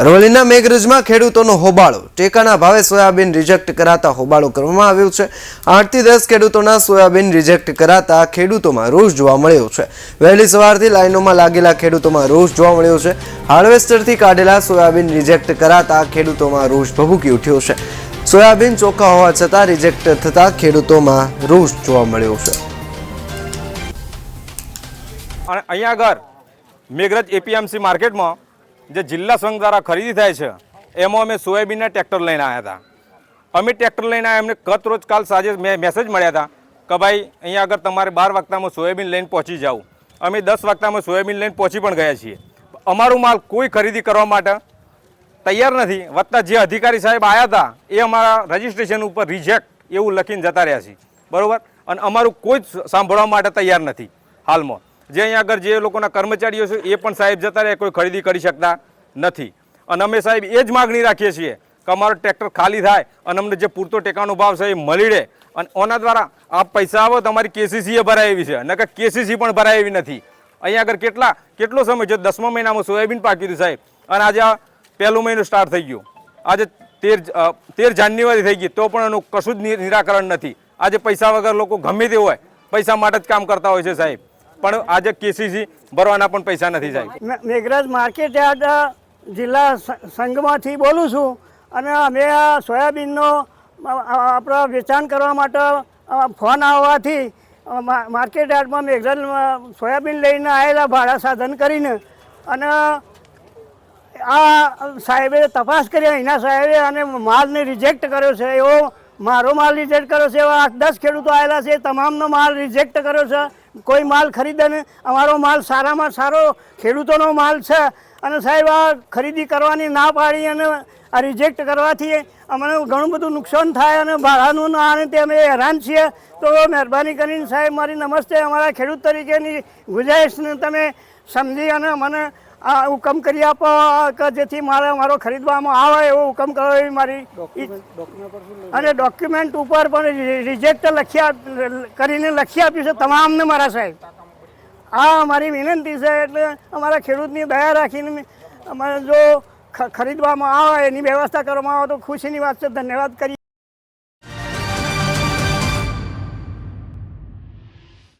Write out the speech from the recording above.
અરવલ્લીના મેઘરજમાં ખેડૂતોનો હોબાળો. ટેકાના ભાવે સોયાબીન રિજેક્ટ કરાતા હોબાળો કરવામાં આવ્યો છે. આઠથી દસ ખેડૂતોના સોયાબીન રિજેક્ટ કરાતા ખેડૂતોમાં રોષ જોવા મળ્યો છે. વહેલી સવારથી લાઈનોમાં લાગેલા ખેડૂતોમાં રોષ જોવા મળ્યો છે. હાર્વેસ્ટરથી કાઢેલા સોયાબીન રિજેક્ટ કરાતા ખેડૂતોમાં રોષ ભભૂકી ઉઠ્યો છે. સોયાબીન ચોખ્ખા હોવા છતાં રિજેક્ટ થતા ખેડૂતોમાં રોષ જોવા મળ્યો છે. અહીંયા આગળ મેઘરજ એપીએમસી માર્કેટમાં જે જિલ્લા સંઘ દ્વારા ખરીદી થાય છે, એમાં અમે સોયાબીનના ટ્રેક્ટર લઈને આવ્યા હતા. અમે ટ્રેક્ટર લઈને આવ્યા, એમને ગત રોજ કાલ સાંજે મેસેજ મળ્યા હતા કે ભાઈ, અહીંયા આગળ તમારે બાર વાગતામાં સોયાબીન લઈને પહોંચી જાવ. અમે દસ વાગતામાં સોયાબીન લઈને પહોંચી પણ ગયા છીએ. અમારું માલ કોઈ ખરીદી કરવા માટે તૈયાર નથી. વત્તા જે અધિકારી સાહેબ આવ્યા હતા, એ અમારા રજિસ્ટ્રેશન ઉપર રિજેક્ટ એવું લખીને જતા રહ્યા છે. બરાબર? અને અમારું કોઈ જ સાંભળવા માટે તૈયાર નથી હાલમાં. જે અહીંયા આગળ જે લોકોના કર્મચારીઓ છે, એ પણ સાહેબ જતા રહ્યા, કોઈ ખરીદી કરી શકતા નથી. અને અમે સાહેબ એ જ માગણી રાખીએ છીએ કે અમારો ટ્રેક્ટર ખાલી થાય અને અમને જે પૂરતો ટેકાનો ભાવ છે એ મળી રહે અને ઓના દ્વારા આ પૈસા આવો તમારી કેસીસી એ ભરાય એવી છે. નકર કેસીસી પણ ભરાય એવી નથી. અહીંયા આગળ કેટલા કેટલો સમય છે દસમા મહિનામાં સોયાબીન પાક્યું હતું સાહેબ. અને આજે આ પહેલો મહિનો સ્ટાર્ટ થઈ ગયો. આજે તેર તેર જાન્યુઆરી થઈ ગઈ. તો પણ એનું કશું જ નિરાકરણ નથી. આજે પૈસા વગર લોકો ગમે તે હોય, પૈસા માટે જ કામ કરતા હોય છે સાહેબ. પણ આજે કેસીસી ભરવાના પણ પૈસા નથી સાહેબ. મેઘરાજ માર્કેટ યાર્ડ જિલ્લા સંઘમાંથી બોલું છું અને અમે આ સોયાબીનનો આપણા વેચાણ કરવા માટે ફોન આવવાથી માર્કેટ યાર્ડમાં મેઘરલ સોયાબીન લઈને આવેલા ભાડા સાધન કરીને અને આ સાહેબે તપાસ કરી, અહીંના સાહેબે અને માલને રિજેક્ટ કર્યો છે. એવો મારો માલ રિજેક્ટ કર્યો છે. એવા આઠ, દસ ખેડૂતો આવેલા છે. તમામનો માલ રિજેક્ટ કર્યો છે. કોઈ માલ ખરીદે ને અમારો માલ સારામાં સારો ખેડૂતોનો માલ છે. અને સાહેબ આ ખરીદી કરવાની ના પાડી અને આ રિજેક્ટ કરવાથી અમને ઘણું બધું નુકસાન થાય અને ભાડાનું ના અને તે અમે હેરાન છીએ. તો મહેરબાની કરીને સાહેબ મારી નમસ્તે. અમારા ખેડૂત તરીકેની ગુજારિશને તમે સમજી અને મને આ હુકમ કરી આપો કે જેથી મારે મારો ખરીદવામાં આવે એવો હુકમ કરો એવી મારી અને ડોક્યુમેન્ટ ઉપર પણ રિજેક્ટ લખી કરીને લખી આપ્યું છે તમામને મારા સાહેબ. આ અમારી વિનંતી છે એટલે અમારા ખેડૂતની દયા રાખીને અમારે જો ખરીદવામાં આવે, એની વ્યવસ્થા કરવામાં આવે તો ખુશીની વાત છે. ધન્યવાદ કરી